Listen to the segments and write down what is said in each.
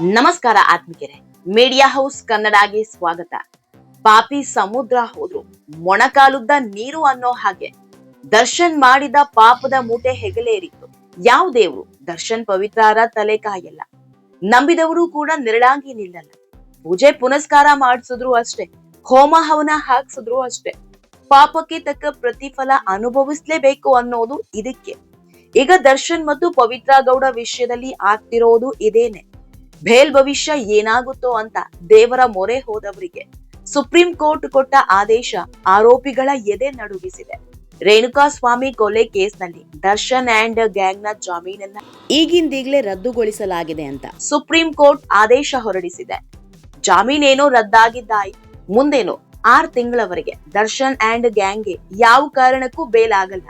ನಮಸ್ಕಾರ ಆತ್ಮಿಕೆರೆ. Media house ಕನ್ನಡಗೆ ಸ್ವಾಗತ. ಪಾಪಿ ಸಮುದ್ರ ಹೋದ್ರು. ಮೊಣಕಾಲುದ್ದ ನೀರು ಅನ್ನೋ ಹಾಗೆ. ದರ್ಶನ್ ಮಾಡಿದ ಪಾಪದ ಮೂಟೆ ಹೆಗಲೇರಿತ್ತು. ಯಾವ ದೇವ್ರು? ದರ್ಶನ್ ಪವಿತ್ರಾರ ತಲೆ ಕಾಯಲ್ಲ. ನಂಬಿದವರು ಕೂಡ ನೆರಳಾಗಿ ನಿಲ್ಲಲ್ಲ. ಪೂಜೆ ಪುನಸ್ಕಾರ ಮಾಡಿಸಿದ್ರು ಅಷ್ಟೇ. ಹೋಮ ಹವನ ಹಾಕ್ಸಿದ್ರು ಅಷ್ಟೇ. ಪಾಪಕ್ಕೆ ತಕ್ಕ ಪ್ರತಿಫಲ ಅನುಭವಿಸ್ಲೇಬೇಕು ಅನ್ನೋದು ಇದಕ್ಕೆ. ಈಗ ದರ್ಶನ್ ಮತ್ತು ಪವಿತ್ರ ಗೌಡ ವಿಷಯದಲ್ಲಿ ಆಗ್ತಿರೋದು ಇದೇನೆ. ಭೇಲ್ ಭವಿಷ್ಯ ಏನಾಗುತ್ತೋ ಅಂತ ದೇವರ ಮೊರೆ ಹೋದವರಿಗೆ ಸುಪ್ರೀಂ ಕೋರ್ಟ್ ಕೊಟ್ಟ ಆದೇಶ ಆರೋಪಿಗಳ ಎದೆ ನಡುಗಿಸಿದೆ. ರೇಣುಕಾ ಸ್ವಾಮಿ ಕೊಲೆ ಕೇಸ್ನಲ್ಲಿ ದರ್ಶನ್ ಅಂಡ್ ಗ್ಯಾಂಗ್ನ ಜಾಮೀನನ್ನ ಈಗಿಂದೀಗ್ಲೇ ರದ್ದುಗೊಳಿಸಲಾಗಿದೆ ಅಂತ ಸುಪ್ರೀಂ ಕೋರ್ಟ್ ಆದೇಶ ಹೊರಡಿಸಿದೆ. ಜಾಮೀನೇನೋ ರದ್ದಾಗಿದ್ದಾಯ್ತು. ಮುಂದೇನು ಆರ್ ತಿಂಗಳವರೆಗೆ ದರ್ಶನ್ ಅಂಡ್ ಗ್ಯಾಂಗ್ಗೆ ಯಾವ ಕಾರಣಕ್ಕೂ ಬೇಲ್ ಆಗಲ್ಲ.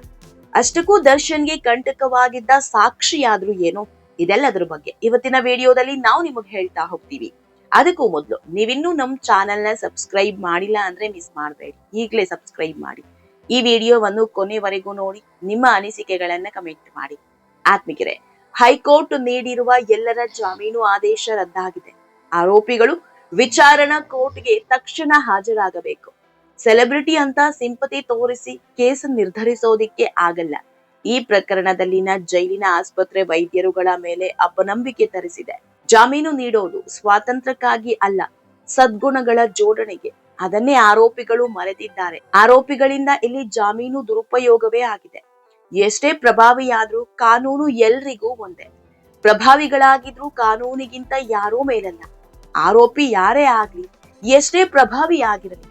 ಅಷ್ಟಕ್ಕೂ ದರ್ಶನ್ಗೆ ಕಂಟಕವಾಗಿದ್ದ ಸಾಕ್ಷಿಯಾದ್ರೂ ಏನು ಇದೆಲ್ಲದರ ಬಗ್ಗೆ ಇವತ್ತಿನ ವಿಡಿಯೋದಲ್ಲಿ ನಾವು ನಿಮಗೆ ಹೇಳ್ತಾ ಹೋಗ್ತೀವಿ. ಅದಕ್ಕೂ ಮೊದಲು ನೀವಿನ್ನೂ ನಮ್ಮ ಚಾನೆಲ್ನ ಸಬ್ಸ್ಕ್ರೈಬ್ ಮಾಡಿಲ್ಲ ಅಂದ್ರೆ ಮಿಸ್ ಮಾಡಬೇಡಿ. ಈಗಲೇ ಸಬ್ಸ್ಕ್ರೈಬ್ ಮಾಡಿ. ಈ ವಿಡಿಯೋವನ್ನು ಕೊನೆವರೆಗೂ ನೋಡಿ, ನಿಮ್ಮ ಅನಿಸಿಕೆಗಳನ್ನ ಕಮೆಂಟ್ ಮಾಡಿ. ಆತ್ಮಿಕರೆ ಹೈಕೋರ್ಟ್ ನೀಡಿರುವ ಎಲ್ಲರ ಜಾಮೀನು ಆದೇಶ ರದ್ದಾಗಿದೆ. ಆರೋಪಿಗಳು ವಿಚಾರಣಾ ಕೋರ್ಟ್ಗೆ ತಕ್ಷಣ ಹಾಜರಾಗಬೇಕು. ಸೆಲೆಬ್ರಿಟಿ ಅಂತ ಸಿಂಪತಿ ತೋರಿಸಿ ಕೇಸ್ ನಿರ್ಧರಿಸೋದಿಕ್ಕೆ ಆಗಲ್ಲ. ಈ ಪ್ರಕರಣದಲ್ಲಿನ ಜೈಲಿನ ಆಸ್ಪತ್ರೆ ವೈದ್ಯರುಗಳ ಮೇಲೆ ಅಪನಂಬಿಕೆ ತರಿಸಿದೆ. ಜಾಮೀನು ನೀಡೋದು ಸ್ವಾತಂತ್ರ್ಯಕ್ಕಾಗಿ ಅಲ್ಲ, ಸದ್ಗುಣಗಳ ಜೋಡಣೆಗೆ. ಅದನ್ನೇ ಆರೋಪಿಗಳು ಮರೆತಿದ್ದಾರೆ. ಆರೋಪಿಗಳಿಂದ ಇಲ್ಲಿ ಜಾಮೀನು ದುರುಪಯೋಗವೇ ಆಗಿದೆ. ಎಷ್ಟೇ ಪ್ರಭಾವಿಯಾದ್ರೂ ಕಾನೂನು ಎಲ್ರಿಗೂ ಒಂದೇ. ಪ್ರಭಾವಿಗಳಾಗಿದ್ರೂ ಕಾನೂನಿಗಿಂತ ಯಾರೂ ಮೇಲಲ್ಲ. ಆರೋಪಿ ಯಾರೇ ಆಗ್ಲಿ, ಎಷ್ಟೇ ಪ್ರಭಾವಿಯಾಗಿರಲಿ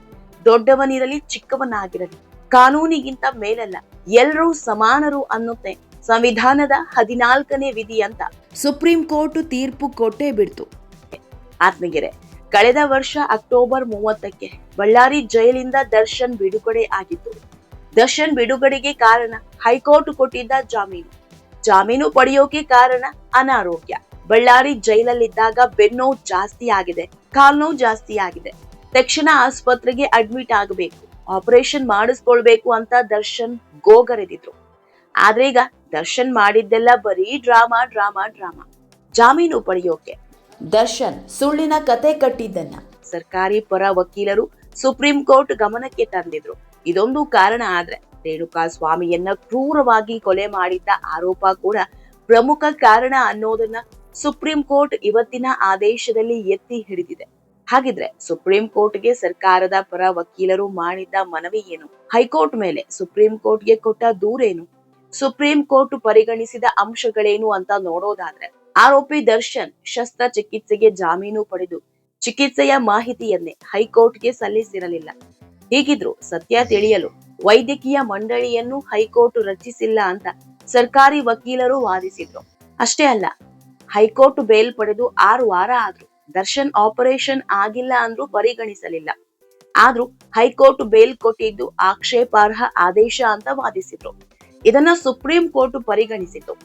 ದೊಡ್ಡವನಿರಲಿ ಚಿಕ್ಕವನಾಗಿರಲಿ. ಕಾನೂನಿಗಿಂತ ಮೇಲಲ್ಲ ಎಲ್ಲರೂ ಸಮಾನರು ಅನ್ನುತ್ತೆ ಸಂವಿಧಾನದ ಹದಿನಾಲ್ಕನೇ ವಿಧಿ ಅಂತ. ಸುಪ್ರೀಂ ಕೋರ್ಟ್ ತೀರ್ಪು ಕೊಟ್ಟೇ ಬಿಡ್ತು. ಆತ್ಮಗೆರೆ ಕಳೆದ ವರ್ಷ ಅಕ್ಟೋಬರ್ ಮೂವತ್ತಕ್ಕೆ ಬಳ್ಳಾರಿ ಜೈಲಿಂದ ದರ್ಶನ್ ಬಿಡುಗಡೆ ಆಗಿತ್ತು. ದರ್ಶನ್ ಬಿಡುಗಡೆಗೆ ಕಾರಣ ಹೈಕೋರ್ಟ್ ಕೊಟ್ಟಿದ್ದ ಜಾಮೀನು. ಜಾಮೀನು ಪಡೆಯೋಕೆ ಕಾರಣ ಅನಾರೋಗ್ಯ. ಬಳ್ಳಾರಿ ಜೈಲಲ್ಲಿದ್ದಾಗ ಬೆನ್ನೋವು ಜಾಸ್ತಿ ಆಗಿದೆ, ಕಾಲ್ನೋವು ಜಾಸ್ತಿ ಆಗಿದೆ. ತಕ್ಷಣ ಆಸ್ಪತ್ರೆಗೆ ಅಡ್ಮಿಟ್ ಆಗಬೇಕು. ಆಪರೇಷನ್ ಮಾಡಿಸ್ಕೊಳ್ಬೇಕು ಅಂತ ದರ್ಶನ್ ಗೋಗರೆದಿದ್ರು. ಆದ್ರೆ ಈಗ ದರ್ಶನ್ ಮಾಡಿದ್ದೆಲ್ಲ ಬರೀ ಡ್ರಾಮಾ ಡ್ರಾಮಾ ಡ್ರಾಮಾ. ಜಾಮೀನು ಪಡೆಯೋಕೆ. ದರ್ಶನ್ ಸುಳ್ಳಿನ ಕತೆ ಕಟ್ಟಿದ್ದನ್ನ. ಸರ್ಕಾರಿ ಪರ ವಕೀಲರು ಸುಪ್ರೀಂ ಕೋರ್ಟ್ ಗಮನಕ್ಕೆ ತಂದಿದ್ರು. ಇದೊಂದು ಕಾರಣ ಆದ್ರೆ ರೇಣುಕಾ ಸ್ವಾಮಿಯನ್ನ ಕ್ರೂರವಾಗಿ ಕೊಲೆ ಮಾಡಿದ್ದ ಆರೋಪ ಕೂಡ ಪ್ರಮುಖ ಕಾರಣ ಅನ್ನೋದನ್ನ ಸುಪ್ರೀಂ ಕೋರ್ಟ್ ಇವತ್ತಿನ ಆದೇಶದಲ್ಲಿ ಎತ್ತಿ ಹಿಡಿದಿದೆ. ಹಾಗಿದ್ರೆ ಸುಪ್ರೀಂ ಕೋರ್ಟ್ಗೆ ಸರ್ಕಾರದ ಪರ ವಕೀಲರು ಮಾಡಿದ್ದ ಮನವಿ ಏನು? ಹೈಕೋರ್ಟ್ ಮೇಲೆ ಸುಪ್ರೀಂ ಕೋರ್ಟ್ಗೆ ಕೊಟ್ಟ ದೂರೇನು? ಸುಪ್ರೀಂ ಕೋರ್ಟ್ ಪರಿಗಣಿಸಿದ ಅಂಶಗಳೇನು ಅಂತ ನೋಡೋದಾದ್ರೆ, ಆರೋಪಿ ದರ್ಶನ್ ಶಸ್ತ್ರ ಚಿಕಿತ್ಸೆಗೆ ಜಾಮೀನು ಪಡೆದು ಚಿಕಿತ್ಸೆಯ ಮಾಹಿತಿಯನ್ನೇ ಹೈಕೋರ್ಟ್ಗೆ ಸಲ್ಲಿಸಿರಲಿಲ್ಲ. ಹೀಗಿದ್ರು ಸತ್ಯ ತಿಳಿಯಲು ವೈದ್ಯಕೀಯ ಮಂಡಳಿಯನ್ನು ಹೈಕೋರ್ಟ್ ರಚಿಸಿಲ್ಲ ಅಂತ ಸರ್ಕಾರಿ ವಕೀಲರು ವಾದಿಸಿದ್ರು. ಅಷ್ಟೇ ಅಲ್ಲ, ಹೈಕೋರ್ಟ್ ಬೇಲ್ ಪಡೆದು ಆರು ವಾರ ಆದ್ರು ದರ್ಶನ್ ಆಪರೇಷನ್ ಆಗಿಲ್ಲ ಅಂದ್ರೂ ಪರಿಗಣಿಸಲಿಲ್ಲ. ಆದ್ರೂ ಹೈಕೋರ್ಟ್ ಬೇಲ್ ಕೊಟ್ಟಿದ್ದು ಆಕ್ಷೇಪಾರ್ಹ ಆದೇಶ ಅಂತ ವಾದಿಸಿದ್ರು. ಇದನ್ನ ಸುಪ್ರೀಂ ಕೋರ್ಟ್ ಪರಿಗಣಿಸಿತು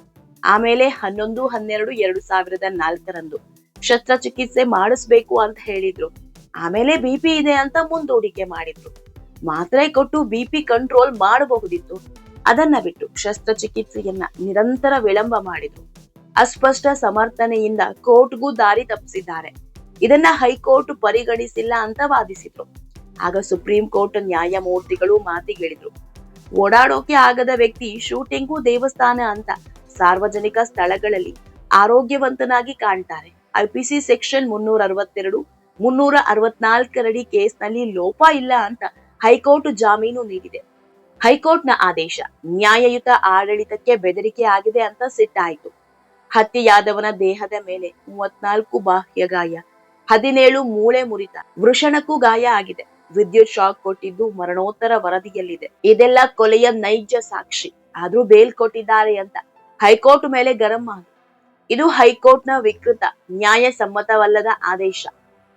ಆಮೇಲೆ ಹನ್ನೊಂದು, ಹನ್ನೆರಡು, ಎರಡು ಸಾವಿರದ ನಾಲ್ಕರಂದು ಶಸ್ತ್ರಚಿಕಿತ್ಸೆ ಮಾಡಿಸ್ಬೇಕು ಅಂತ ಹೇಳಿದ್ರು. ಆಮೇಲೆ ಬಿಪಿ ಇದೆ ಅಂತ ಮುಂದೂಡಿಕೆ ಮಾಡಿದ್ರು. ಮಾತ್ರೆ ಕೊಟ್ಟು ಬಿಪಿ ಕಂಟ್ರೋಲ್ ಮಾಡಬಹುದಿತ್ತು. ಅದನ್ನ ಬಿಟ್ಟು ಶಸ್ತ್ರಚಿಕಿತ್ಸೆಯನ್ನ ನಿರಂತರ ವಿಳಂಬ ಮಾಡಿದ್ರು. ಅಸ್ಪಷ್ಟ ಸಮರ್ಥನೆಯಿಂದ ಕೋರ್ಟ್ಗೂ ದಾರಿ ತಪ್ಪಿಸಿದ್ದಾರೆ. ಇದನ್ನ ಹೈಕೋರ್ಟ್ ಪರಿಗಣಿಸಿಲ್ಲ ಅಂತ ವಾದಿಸಿದ್ರು. ಆಗ ಸುಪ್ರೀಂ ಕೋರ್ಟ್ ನ್ಯಾಯಮೂರ್ತಿಗಳು ಮಾತಿಗಿಳಿದ್ರು. ಓಡಾಡೋಕೆ ಆಗದ ವ್ಯಕ್ತಿ ಶೂಟಿಂಗು ದೇವಸ್ಥಾನ ಅಂತ ಸಾರ್ವಜನಿಕ ಸ್ಥಳಗಳಲ್ಲಿ ಆರೋಗ್ಯವಂತನಾಗಿ ಕಾಣ್ತಾರೆ. ಐಪಿಸಿ ಸೆಕ್ಷನ್ ಮುನ್ನೂರ ಅರವತ್ತೆರಡು ಮುನ್ನೂರ ಅರವತ್ನಾಲ್ಕರಡಿ ಕೇಸ್ನಲ್ಲಿ ಲೋಪ ಇಲ್ಲ ಅಂತ ಹೈಕೋರ್ಟ್ ಜಾಮೀನು ನೀಡಿದೆ. ಹೈಕೋರ್ಟ್ನ ಆದೇಶ ನ್ಯಾಯಯುತ ಆಡಳಿತಕ್ಕೆ ಬೆದರಿಕೆ ಆಗಿದೆ ಅಂತ ಸಿಟ್ಟಾಯಿತು. ಹತ್ಯೆಯಾದವನ ದೇಹದ ಮೇಲೆ ಮೂವತ್ನಾಲ್ಕು ಬಾಹ್ಯ ಗಾಯ, ಹದಿನೇಳು ಮೂಳೆ ಮುರಿತ, ವೃಷಣಕ್ಕೂ ಗಾಯ ಆಗಿದೆ. ವಿದ್ಯುತ್ ಶಾಕ್ ಕೊಟ್ಟಿದ್ದು ಮರಣೋತ್ತರ ವರದಿಯಲ್ಲಿದೆ. ಇದೆಲ್ಲ ಕೊಲೆಯ ನೈಜ ಸಾಕ್ಷಿ. ಆದ್ರೂ ಬೇಲ್ ಕೊಟ್ಟಿದ್ದಾರೆ ಅಂತ. ಹೈಕೋರ್ಟ್ ಮೇಲೆ ಗರಂ ಆಗಿದೆ ಇದು ಹೈಕೋರ್ಟ್ನ ವಿಕೃತ, ನ್ಯಾಯಸಮ್ಮತವಲ್ಲದ ಆದೇಶ.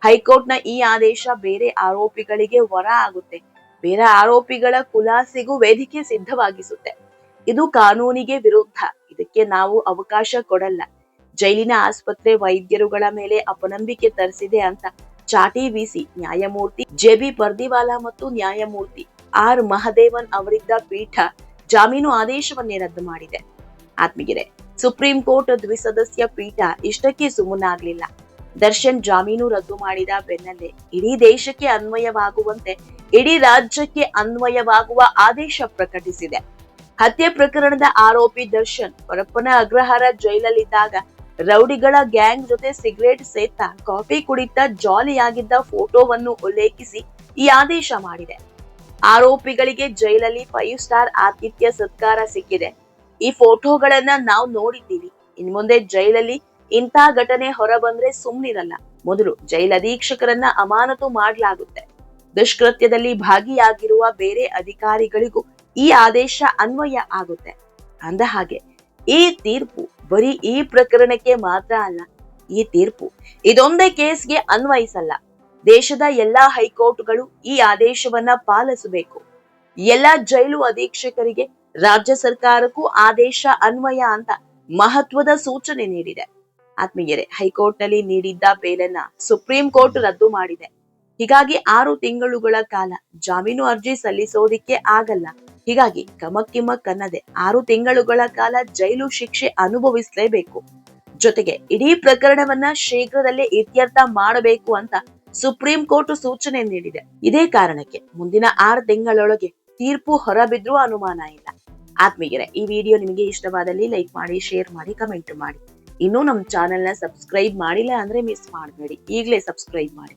ಹೈಕೋರ್ಟ್ನ ಈ ಆದೇಶ ಬೇರೆ ಆರೋಪಿಗಳಿಗೆ ವರ ಆಗುತ್ತೆ. ಬೇರೆ ಆರೋಪಿಗಳ ಖುಲಾಸೆಗೂ ವೇದಿಕೆ ಸಿದ್ಧವಾಗಿಸುತ್ತೆ. ಇದು ಕಾನೂನಿಗೆ ವಿರುದ್ಧ. ಇದಕ್ಕೆ ನಾವು ಅವಕಾಶ ಕೊಡಲ್ಲ. ಜೈಲಿನ ಆಸ್ಪತ್ರೆ ವೈದ್ಯರುಗಳ ಮೇಲೆ ಅಪನಂಬಿಕೆ ತರಿಸಿದೆ ಅಂತ ಚಾಟಿ ಬೀಸಿ ನ್ಯಾಯಮೂರ್ತಿ ಜೆ ಬಿ ಮತ್ತು ನ್ಯಾಯಮೂರ್ತಿ ಆರ್ ಮಹದೇವನ್ ಅವರಿದ್ದ ಪೀಠ ಜಾಮೀನು ಆದೇಶವನ್ನೇ ರದ್ದು ಮಾಡಿದೆ. ಆತ್ಮಗಿರೆ ಸುಪ್ರೀಂ ಕೋರ್ಟ್ ದ್ವಿಸದಸ್ಯ ಪೀಠ ಇಷ್ಟಕ್ಕೆ ಸುಮ್ಮನಾಗ್ಲಿಲ್ಲ. ದರ್ಶನ್ ಜಾಮೀನು ರದ್ದು ಮಾಡಿದ ಬೆನ್ನಲ್ಲೇ ಇಡೀ ದೇಶಕ್ಕೆ ಅನ್ವಯವಾಗುವಂತೆ, ಇಡೀ ರಾಜ್ಯಕ್ಕೆ ಅನ್ವಯವಾಗುವ ಆದೇಶ ಪ್ರಕಟಿಸಿದೆ. ಹತ್ಯೆ ಪ್ರಕರಣದ ಆರೋಪಿ ದರ್ಶನ್ ಪರಪ್ಪನ ಅಗ್ರಹಾರ ಜೈಲಲ್ಲಿದ್ದಾಗ ರೌಡಿಗಳ ಗ್ಯಾಂಗ್ ಜೊತೆ ಸಿಗರೇಟ್ ಸೇತ ಕಾಫಿ ಕುಡಿತ ಜಾಲಿಯಾಗಿದ್ದ ಫೋಟೋವನ್ನು ಉಲ್ಲೇಖಿಸಿ ಈ ಆದೇಶ ಮಾಡಿದೆ. ಆರೋಪಿಗಳಿಗೆ ಜೈಲಲ್ಲಿ ಫೈವ್ ಸ್ಟಾರ್ ಆತಿಥ್ಯ ಸತ್ಕಾರ ಸಿಕ್ಕಿದೆ. ಈ ಫೋಟೋಗಳನ್ನ ನಾವು ನೋಡಿದ್ದೀವಿ. ಇನ್ ಮುಂದೆ ಜೈಲಲ್ಲಿ ಇಂಥ ಘಟನೆ ಹೊರಬಂದ್ರೆ ಸುಮ್ನಿರಲ್ಲ. ಮೊದಲು ಜೈಲಧೀಕ್ಷಕರನ್ನ ಅಮಾನತು ಮಾಡಲಾಗುತ್ತೆ. ದುಷ್ಕೃತ್ಯದಲ್ಲಿ ಭಾಗಿಯಾಗಿರುವ ಬೇರೆ ಅಧಿಕಾರಿಗಳಿಗೂ ಈ ಆದೇಶ ಅನ್ವಯ ಆಗುತ್ತೆ. ಅಂದ ಹಾಗೆ, ಈ ತೀರ್ಪು ಬರೀ ಈ ಪ್ರಕರಣಕ್ಕೆ ಮಾತ್ರ ಅಲ್ಲ, ಈ ತೀರ್ಪು ಇದೊಂದೇ ಕೇಸ್ಗೆ ಅನ್ವಯಿಸಲ್ಲ. ದೇಶದ ಎಲ್ಲಾ ಹೈಕೋರ್ಟ್ಗಳು ಈ ಆದೇಶವನ್ನ ಪಾಲಿಸಬೇಕು. ಎಲ್ಲಾ ಜೈಲು ಅಧೀಕ್ಷಕರಿಗೆ ರಾಜ್ಯ ಸರ್ಕಾರಕ್ಕೂ ಆದೇಶ ಅನ್ವಯ ಅಂತ ಮಹತ್ವದ ಸೂಚನೆ ನೀಡಿದೆ. ಆತ್ಮೀಯರೇ ಹೈಕೋರ್ಟ್ನಲ್ಲಿ ನೀಡಿದ್ದ ಬೇಲನ್ನ ಸುಪ್ರೀಂ ಕೋರ್ಟ್ ರದ್ದು ಮಾಡಿದೆ. ಹೀಗಾಗಿ ಆರು ತಿಂಗಳುಗಳ ಕಾಲ ಜಾಮೀನು ಅರ್ಜಿ ಸಲ್ಲಿಸೋದಿಕ್ಕೆ ಆಗಲ್ಲ. ಹೀಗಾಗಿ ಕಮಕ್ಕಿಮಕ್ ಅನ್ನದೆ ಆರು ತಿಂಗಳುಗಳ ಕಾಲ ಜೈಲು ಶಿಕ್ಷೆ ಅನುಭವಿಸಲೇಬೇಕು. ಜೊತೆಗೆ ಇಡೀ ಪ್ರಕರಣವನ್ನ ಶೀಘ್ರದಲ್ಲೇ ಇತ್ಯರ್ಥ ಮಾಡಬೇಕು ಅಂತ ಸುಪ್ರೀಂ ಕೋರ್ಟ್ ಸೂಚನೆ ನೀಡಿದೆ. ಇದೇ ಕಾರಣಕ್ಕೆ ಮುಂದಿನ ಆರು ತಿಂಗಳೊಳಗೆ ತೀರ್ಪು ಹೊರಬಿದ್ರೂ ಅನುಮಾನ ಇಲ್ಲ. ಆತ್ಮೀಯರೇ, ಈ ವಿಡಿಯೋ ನಿಮಗೆ ಇಷ್ಟವಾದಲ್ಲಿ ಲೈಕ್ ಮಾಡಿ, ಶೇರ್ ಮಾಡಿ, ಕಮೆಂಟ್ ಮಾಡಿ. ಇನ್ನೂ ನಮ್ಮ ಚಾನೆಲ್ನ ಸಬ್ಸ್ಕ್ರೈಬ್ ಮಾಡಿಲ್ಲ ಅಂದ್ರೆ ಮಿಸ್ ಮಾಡಬೇಡಿ. ಈಗಲೇ ಸಬ್ಸ್ಕ್ರೈಬ್ ಮಾಡಿ.